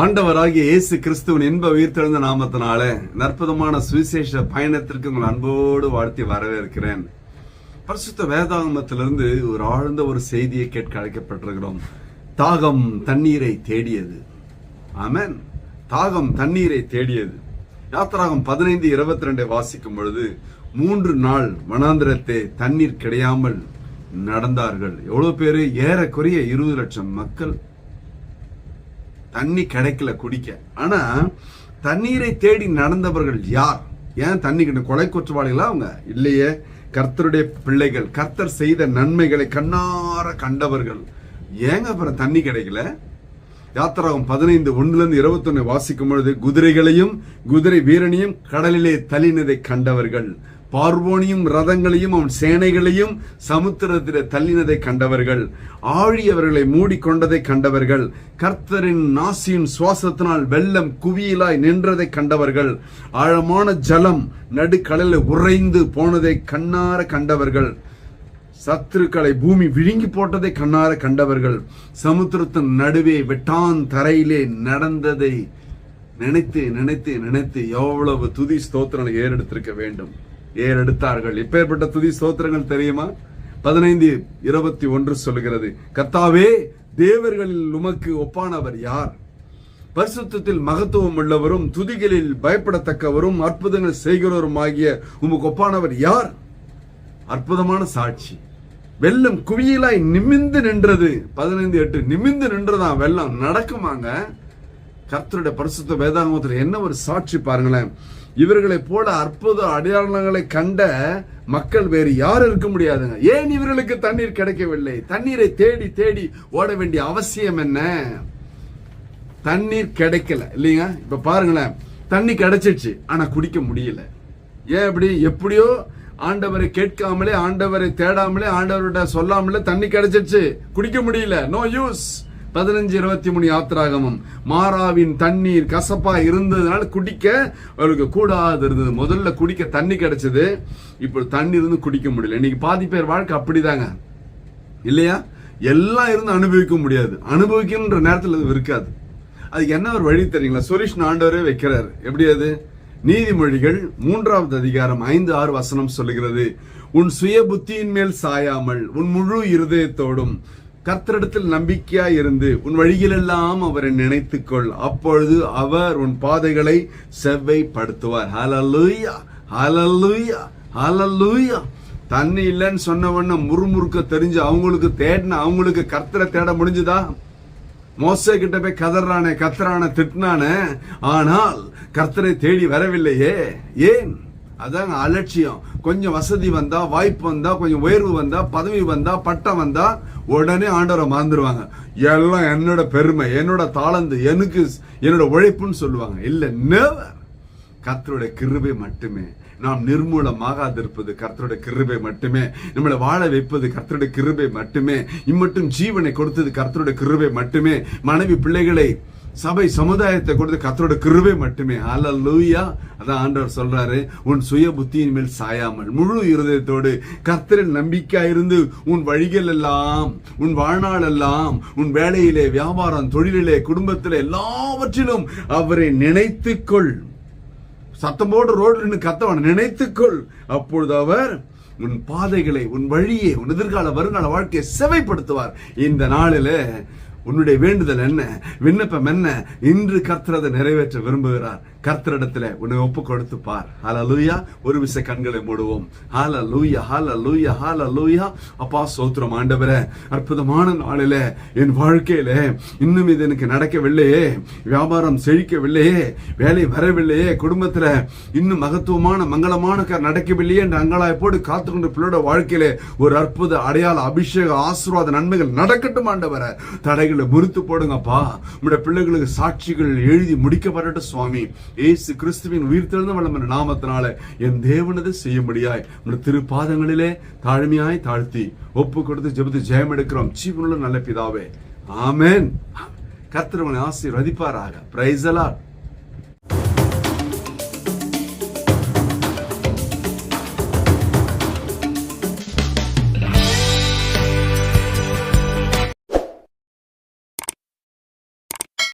ஆண்டவராகிய இயேசு கிறிஸ்துவின் இன்ப உயிர்த்தெழுந்த நாமத்தினால நற்புதமான சுவிசேஷ பயணத்திற்கு உங்கள் அன்போடு வாழ்த்தி வரவேற்கிறேன். பரிசுத்த வேதாகமத்திலிருந்து ஒரு ஆழ்ந்த ஒரு செய்தியை கேட்க அழைக்கப்பட்டிருக்கிறோம். தாகம் தண்ணீரை தேடியது. ஆமேன். தாகம் தண்ணீரை தேடியது. யாத்திராகம் பதினைந்து இருபத்தி ரெண்டை வாசிக்கும் பொழுது மூன்று நாள் வனாந்திரத்தை தண்ணீர் கிடையாமல் நடந்தார்கள். எவ்வளவு பேரு ஏறக்குறைய இருபது லட்சம் மக்கள் தண்ணி கிடைக்கல குடிக்க. ஆனா தண்ணீரை தேடி நடந்தவர்கள் யார்? ஏன் தண்ணி கிட்ட கொலை குற்றவாளிகளா அவங்க? இல்லையே. கர்த்தருடைய பிள்ளைகள் கர்த்தர் செய்த நன்மைகளை கண்ணார கண்டவர்கள். ஏங்க அப்புறம் தண்ணி கிடைக்கல? யாத்திராவும் பதினைந்து ஒன்றுலேருந்து இருந்து இருபத்தொன்னு வாசிக்கும் பொழுது குதிரைகளையும் குதிரை வீரனையும் கடலிலே தள்ளினதை கண்டவர்கள். பார்வோனியும் ரதங்களையும் அவன் சேனைகளையும் சமுத்திரத்திலே தள்ளினதை கண்டவர்கள் ஆழியவர்களை மூடிக்கொண்டதை கண்டவர்கள் கர்த்தரின் நாசியின் சுவாசத்தினால் வெள்ளம் குவியலாய் நின்றதை கண்டவர்கள் ஆழமான ஜலம் நடுக்கடலில் உறைந்து போனதை கண்ணார கண்டவர்கள் சத்துருக்களை பூமி விழுங்கி போட்டதை கண்ணார கண்டவர்கள் சமுத்திரத்தின் நடுவே வெட்டான் தரையிலே நடந்ததை நினைத்து நினைத்து நினைத்து எவ்வளவு துதி ஸ்தோத்திரங்களை ஏறெடுத்திருக்க வேண்டும். ஏறெடுத்தார்கள் இப்பேற்பட்ட துதி ஸ்தோத்திரங்கள் தெரியுமா? பதினைந்து இருபத்தி ஒன்று சொல்லுகிறது. கத்தாவே தேவர்களில் உமக்கு ஒப்பானவர் யார்? பரிசுத்தத்தில் மகத்துவம் உள்ளவரும் துதிகளில் பயப்படத்தக்கவரும் அற்புதங்கள் செய்கிறவரும் ஆகிய உமக்கு ஒப்பானவர் யார்? அற்புதமான சாட்சி. வெள்ளம் குவியலாய் நிமிந்து நின்றது. பதினைந்து எட்டு நிமிந்து நின்றதா? வெள்ளம் நடக்குமாங்க? கர்த்தருடைய பரிசுத்த வேதாங்கத்தில் என்ன ஒரு சாட்சி பாருங்களேன். இவர்களைப் போல அற்புத அடையாளங்களை கண்ட மக்கள் வேறு யாரும் இருக்க முடியாதுங்க. ஏன் இவர்களுக்கு தண்ணீர் கிடைக்கவில்லை? தண்ணீரை தேடி தேடி ஓட வேண்டிய அவசியம் என்ன? தண்ணீர் கிடைக்கல. இல்லைங்க? இப்ப பாருங்களேன். தண்ணி கிடைச்சிச்சு ஆனா குடிக்க முடியல. ஏன் அப்படி? எப்படியோ ஆண்டவரை கேட்காமலே ஆண்டவரை தேடாமலே ஆண்டவர்கிட்ட சொல்லாமலே தண்ணி கிடைச்சிச்சு குடிக்க முடியல. நோ யூஸ் பதினஞ்சு இருபத்தி மூணு யாத்திராகமம் மாறாவின் தண்ணீர் கசப்பா இருந்ததுனால குடிக்க அவருக்கு கூடாது இருந்தது. முதல்ல குடிக்க தண்ணி கிடைச்சது. இப்போ தண்ணி இருந்து குடிக்க முடியல. இன்னைக்கு பாதி பேர் வாழ்க்கை அப்படிதாங்க. இல்லையா? எல்லாம் இருந்து அனுபவிக்க முடியாது. அனுபவிக்கணுன்ற நேரத்தில் அது இருக்காது. அதுக்கு என்ன ஒரு வழி தெரியுங்களா? சுரேஷ் ஆண்டவரே வைக்கிறார். எப்படி அது? நீதிமொழிகள் மூன்றாவது அதிகாரம் ஐந்து ஆறு வசனம் சொல்லுகிறது. உன் சுய புத்தியின் மேல் சாயாமல் உன் முழு இருதயத்தோடும் கர்த்தரிடத்தில் நம்பிக்கையாய் இருந்து உன் வழியிலெல்லாம் அவரை நினைத்துக்கொள். அப்பொழுது அவர் உன் பாதைகளை செவ்வைப்படுத்துவார். ஹalleluya ஹalleluya ஹalleluya தண்ணி இல்லைன்னு சொன்னவன முறுமுறுக்க தெரிஞ்சு அவங்களுக்கு தேடின அவங்களுக்கு கர்த்தரை தேட முடிஞ்சுதா? மோச கிட்ட போய் கதறானே கத்தரான திட்டினானே. ஆனால் கர்த்தரை தேடி வரவில்லையே. ஏன்? அதாங்க அலட்சியம். கொஞ்சம் வசதி வந்தா வாய்ப்பு வந்தா கொஞ்சம் உயர்வு வந்தா பதவி வந்தா பட்டம் வந்தா உடனே ஆண்டவரை மறந்துடுவாங்க எல்லாம் என்னோட பெருமை என்னோட தாளந்து எனக்கு என்னோட உழைப்புன்னு சொல்லுவாங்க. இல்லை நேவர் கத்தருடைய கிருபை மட்டுமே. நாம் நிர்மூலமாகாதிருப்பது கர்த்தருடைய கிருபை மட்டுமே. நம்மளை வாழ வைப்பது கர்த்தருடைய கிருபை மட்டுமே. இம்மட்டும் ஜீவனை கொடுத்தது கர்த்தருடைய கிருபை மட்டுமே. மனைவி பிள்ளைகளை சபை சமுதாயத்தை கொடுத்து கத்தரோட கிருபை மட்டுமே. அல்லூயா அதான் ஆண்டவர் சொல்றாரு உன் சுய புத்தியின் மேல் சாயாமல். முழு இருதயத்தோடு கத்தரின் நம்பிக்கை இருந்து உன் வழிகள் எல்லாம் உன் வாழ்நாள் எல்லாம் உன் வேலையிலே வியாபாரம் தொழிலிலே குடும்பத்திலே எல்லாவற்றிலும் அவரை நினைத்துக்கொள். சத்தம் போட்டு நின்று கத்தவன் நினைத்துக்கொள். அப்பொழுது அவர் உன் பாதைகளை உன் வழியை உன் எதிர்கால வருங்கால வாழ்க்கையை செவைப்படுத்துவார். இந்த நாளில உன்னுடைய வேண்டுதல் என்ன? விண்ணப்பம் என்ன? இன்று கர்த்தரதை நிறைவேற்ற விரும்புகிறார். கர்த்தரிடத்துல உன்னை ஒப்பு கொடுத்து பார். ஹால லூயா ஒரு விச கண்களை மூடுவோம். லூயா ஹாலா லூயா அப்பா சோத்திரம் ஆண்டவர அற்புதமான நாளில என் வாழ்க்கையில இன்னும் இது எனக்கு நடக்கவில்லையே. வியாபாரம் செழிக்கவில்லையே. வேலை வரவில்லையே. குடும்பத்துல இன்னும் மகத்துவமான மங்களமான நடக்கவில்லையே என்ற அங்கலாய் போட்டு காத்துக்கொண்டு பிள்ளையோட வாழ்க்கையில ஒரு அற்புத அடையாள அபிஷேக ஆசீர்வாத நன்மைகள் நடக்கட்டும் ஆண்டவர. தடைகளை முறித்து போடுங்கப்பா. உங்களுடைய பிள்ளைகளுக்கு சாட்சிகள் எழுதி முடிக்கப்படட்டும் சுவாமி. ஏசு கிறிஸ்துவின் உயிர் திறந்த வளம் என்ற நாமத்தினால என் தேவனது செய்யும்படியாய் உன்னோட திருப்பாதங்களிலே தாழ்மையாய் தாழ்த்தி ஒப்பு கொடுத்து ஜெபத்து ஜெயம் எடுக்கிறோம் ஜீவனுள்ள நல்ல பிதாவே. ஆமேன். கர்த்தர் ஆசீர்வதிப்பாராக. பிரைசலா